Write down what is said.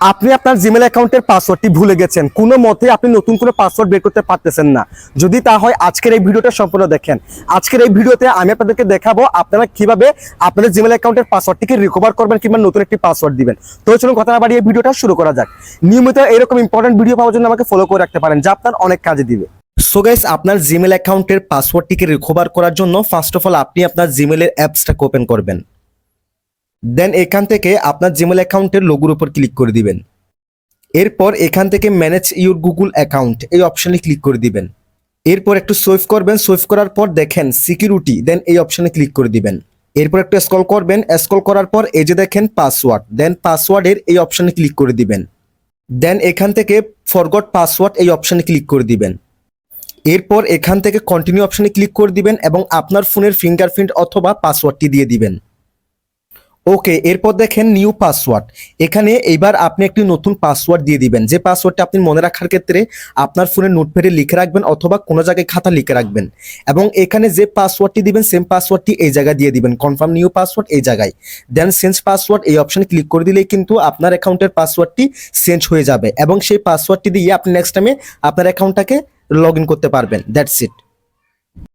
আপনি আপনার জিমেল অ্যাকাউন্টের পাসওয়ার্ডটি ভুলে গেছেন। কোনো মতে আপনি নতুন করে পাসওয়ার্ড বের করতে পারতেছেন না। যদি তা হয়, আজকের এই ভিডিওটা সম্পূর্ণ দেখেন। আজকের এই ভিডিওতে আমি আপনাদেরকে দেখাবো আপনারা কীভাবে আপনাদের জিমেল অ্যাকাউন্টের পাসওয়ার্ডটিকে রিকভার করবেন কিংবা নতুন একটি পাসওয়ার্ড দিবেন। তো চলুন কথা না বাড়িয়ে ভিডিওটা শুরু করা যাক। নিয়মিত এরকম ইম্পর্টেন্ট ভিডিও পাওয়ার জন্য আমাকে ফলো করে রাখতে পারেন, যা আপনার অনেক কাজে দিবে। সো গাইস আপনার জিমেল অ্যাকাউন্টের পাসওয়ার্ডটিকে রিকভার করার জন্য ফার্স্ট অফ অল আপনি আপনার জিমেলের অ্যাপসটাকে ওপেন করবেন। দেন এখান থেকে আপনার জিমেল অ্যাকাউন্টের লোগোর উপর ক্লিক করে দিবেন। এরপর এখান থেকে ম্যানেজ ইউর গুগল অ্যাকাউন্ট এই অপশনে ক্লিক করে দিবেন। এরপর একটু সুইফ করবেন সুইফ করার পর দেখেন সিকিউরিটি দেন এই অপশানে ক্লিক করে দিবেন। এরপর একটু স্ক্রল করবেন স্ক্রল করার পর এই যে দেখেন পাসওয়ার্ড দেন পাসওয়ার্ডের এই অপশানে ক্লিক করে দিবেন। দেন এখান থেকে ফরগট পাসওয়ার্ড এই অপশনে ক্লিক করে দিবেন। এরপর এখান থেকে কন্টিনিউ অপশানে ক্লিক করে দিবেন এবং আপনার ফোনের ফিঙ্গারপ্রিন্ট অথবা পাসওয়ার্ডটি দিয়ে দিবেন। ওকে এরপর দেখেন নিউ পাসওয়ার্ড এখানে এইবার আপনি একটি নতুন পাসওয়ার্ড দিয়ে দিবেন। যে পাসওয়ার্ডটা আপনি মনে রাখার ক্ষেত্রে আপনার ফোনের নোটপ্যাডে লিখে রাখবেন অথবা কোনো জায়গায় খাতা লিখে রাখবেন। এবং এখানে যে পাসওয়ার্ডটি দিবেন সেম পাসওয়ার্ডটি এই জায়গায় দিয়ে দিবেন। কনফার্ম নিউ পাসওয়ার্ড এই জায়গায়। দেন চেঞ্জ পাসওয়ার্ড এই অপশনে ক্লিক করে দিলেই কিন্তু আপনার অ্যাকাউন্টের পাসওয়ার্ডটি চেঞ্জ হয়ে যাবে। এবং সেই পাসওয়ার্ডটি দিয়ে আপনি নেক্সট টাইমে আপনার অ্যাকাউন্টটাকে লগ ইন করতে পারবেন। That's it